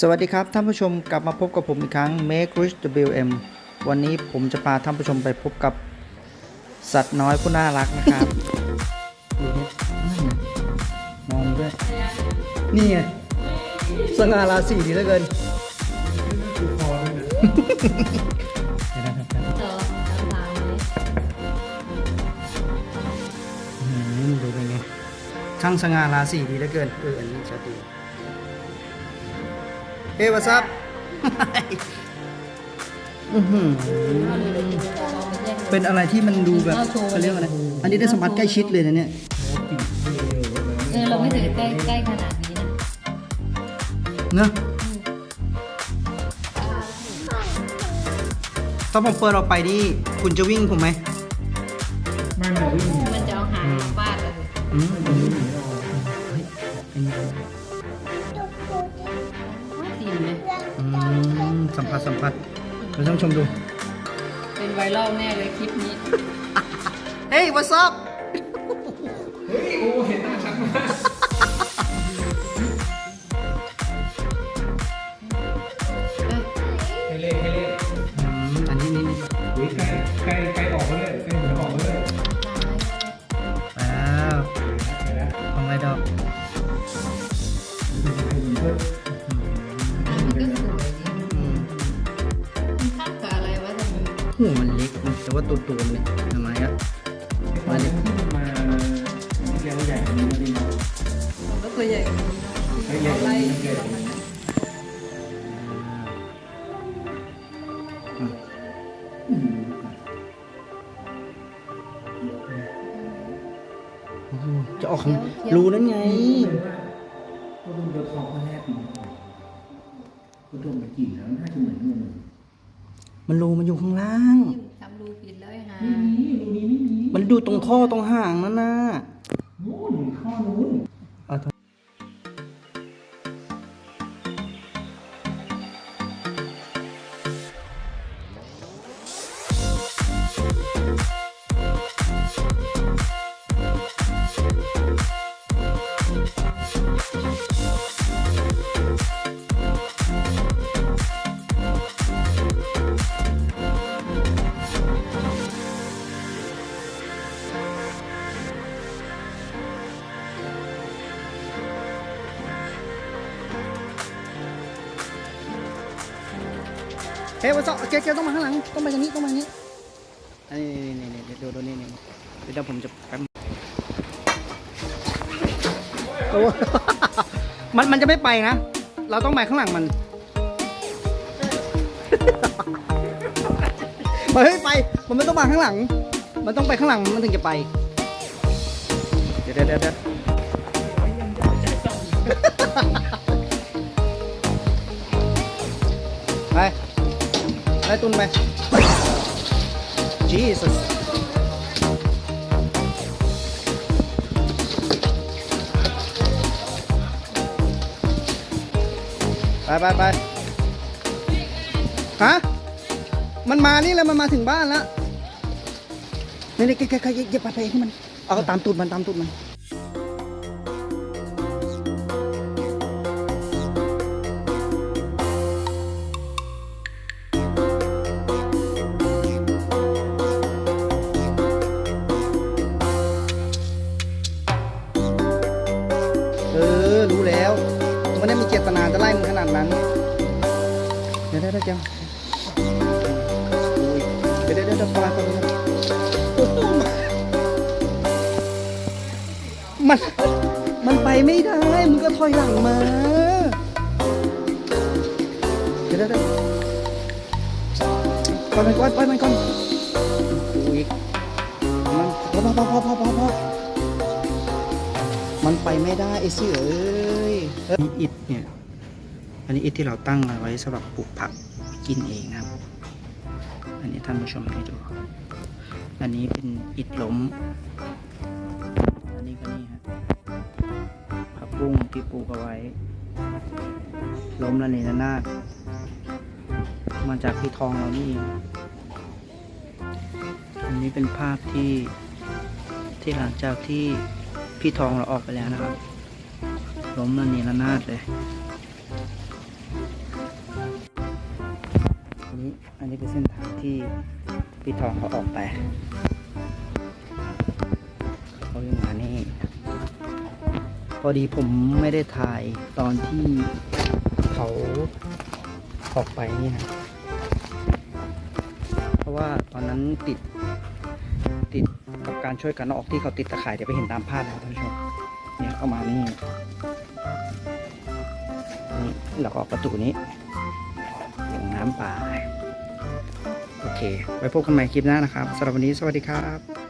สวัสดีครับ ท่านผู้ชมกลับมาพบกับผมอีกครั้ง Make Rich WM วันนี้ผมจะพาท่านผู้ชมไปพบกับสัตว์น้อยผู้น่ารักนะครับดูนี่นั่นน่ะมองด้วย นี่ไงสง่าราศีดีเหลือเกินเดี๋ยวนะครับจอจำลายเลยอืมดูเป็นไงช่างสง่าราศีดีเหลือเกินเอออันนี้ชัดดี เฮ้ย what's up อื้อหือเป็นอะไรที่มันดูแบบเขาเรียกว่าอะไรอันนี้ได้สัมผัสใกล้ชิดเลยนะเนี่ยเออเราไม่ถึงใกล้ใกล้ขนาดนี้นะเนอะถ้าผมเปิดออกไปนี่คุณจะวิ่งผมไหมมันจะเอาหางมาฟาดเราเลย เราต้องชมดู เป็นไวรัลแน่เลยคลิปนี้ เฮ้ย what's up ให้ ไมหูมันเล็กนะแต่ว่าตัวตัวๆเลยทำไมอะมาเนี่ยที่มันมาเรียกว่าใหญ่กว่านี้นะพี่น้องมันก็ตัวใหญ่กว่านี้เนาะเฮ้ยใหญ่กว่าไล่นี้ใหญ่กว่านี้อืมโอ้โหจะออกข้างรูนั่นไงก็ดูเดือดทองแรกมันก็ดมไปกลิ่นแล้วน่าจะเหมือนงู มันรูมันอยู่ข้างล่าง ทำรูปิดแล้วไอ้หาไม่มีดูนี้ไม่มีมันดูตรงท่อตรงห่างนั่นน่ะ นู่นข้อนู้น เฮ้ยวันเสาร์เจ๊เจ๊ต้องมาข้างหลัง ต้องมาอย่างนี้ ต้องมาอย่างนี้อันนี้นี่นี่ดูดูนี่นี่เดี๋ยวผมจะแป๊บโอ้มันมันจะไม่ไปนะ เราต้องไปข้างหลังมันเฮ้ยไป มันไม่ต้องมาข้างหลัง มันต้องไปข้างหลังมันถึงจะไป เดี๋ยวเดี๋ยวเดี๋ยว ไปตุนไป Jesus ไปไปไปฮะ มันมานี่แล้วมันมาถึงบ้านแล้วนี่นี่ใกล้ๆๆอย่าไปไปที่มัน เอาตามตูดมันตามตูดมัน รู้แล้ว ไม่ได้มีเจตนาจะไล่มึงขนาดนั้น เดี๋ยวเดี๋ยวเดี๋ยวจังอุ้ยเดี๋ยวเดี๋ยวเดี๋ยวปลาปลาปมัน มันไปไม่ได้ มึงก็ถอยหลังมา เดี๋ยวเดี๋ยวเดี๋ยวปล่อยมันก่อนปล่อยมันก่อนอุ้ยมันพอพอพอพอพอพอมันไปไม่ได้ไอ้เสือเอ้ย นี่อิฐเนี่ย อันนี้อิฐที่เราตั้งเอาไว้สำหรับปลูกผักกินเองนะครับ อันนี้ท่านผู้ชมให้ดู อันนี้เป็นอิฐล้ม อันนี้ก็นี่ฮะผักบุ้งที่ปลูกเอาไว้ ล้มละเนระนาดมาจากพี่ทองเรานี่เองอันนี้เป็นภาพที่ที่หลังจากที่พี่ทองเราออกไปแล้วนะครับ ล้มระเนระนาดเลยอันนี้คือเส้นทางที่พี่ทองเขาออกไป เขายังมานี่ พอดีผมไม่ได้ถ่ายตอนที่เขาออกไปนี่นะ เพราะว่าตอนนั้นติดติดกับการช่วยกันอออกที่เขาติดตะข่ายเดี๋ยวไปเห็นตามภาพนะครับท่านผู้ชมเนี่ยเข้ามานี่ เราก็ออก็ประตูนี้ลงน้ำป่า โอเค ไว้พบกันใหม่คลิปหน้านะครับสำหรับวันนี้สวัสดีครับ